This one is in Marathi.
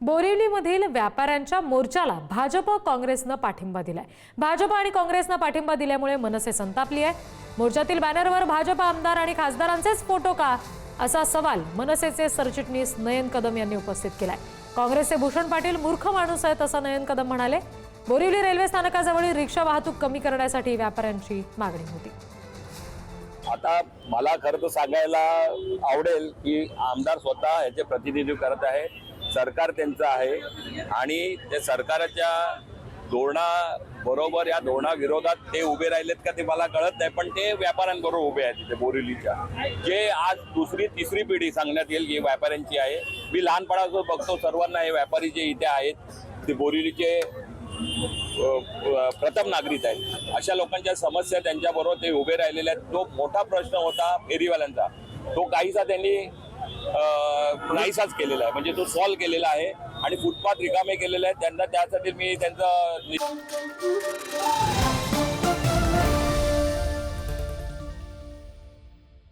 बोरिवलीमधील व्यापाऱ्यांच्या मोर्चाला भाजप काँग्रेसनं पाठिंबा दिलाय. भाजप आणि काँग्रेसनं पाठिंबा दिल्यामुळे मनसे संतापली आहे. मोर्चातील बॅनरवर भाजप आमदार आणि खासदारांचेच फोटो का? असा सवाल मनसेचे सरचिटणीस नयन कदम यांनी उपस्थित केलाय. काँग्रेसचे भूषण पाटील मूर्ख माणूस आहेत असं नयन कदम म्हणाले. बोरिवली रेल्वे स्थानकाजवळील रिक्षा वाहतूक कमी करण्यासाठी व्यापाऱ्यांची मागणी होती. आता मला खरं तर सांगायला आवडेल की आमदार स्वतः याचे प्रतिनिधित्व करत आहे. सरकार त्यांचं आहे. आणि ते सरकारच्या धोरणाबरोबर या धोरणाविरोधात ते उभे राहिलेत का ते मला कळत नाही पण ते व्यापाऱ्यांबरोबर उभे आहेत तिथे बोरिवलीच्या. जे आज दुसरी तिसरी पिढी सांगण्यात येईल की व्यापाऱ्यांची आहे. मी लहानपणापासून बघतो सर्वांना हे व्यापारी जे इथे आहेत ते बोरिवलीचे प्रथम नागरिक आहेत. अशा लोकांच्या समस्या त्यांच्याबरोबर ते उभे राहिलेले आहेत. तो मोठा प्रश्न होता फेरीवाल्यांचा. तो काहीसा त्यांनी नाहीसाच केलेला आहे. म्हणजे तो सॉल्व्ह केलेला आहे आणि फुटपाथ रिकामे केलेले आहेत. त्यांना त्यासाठी मी त्यांचं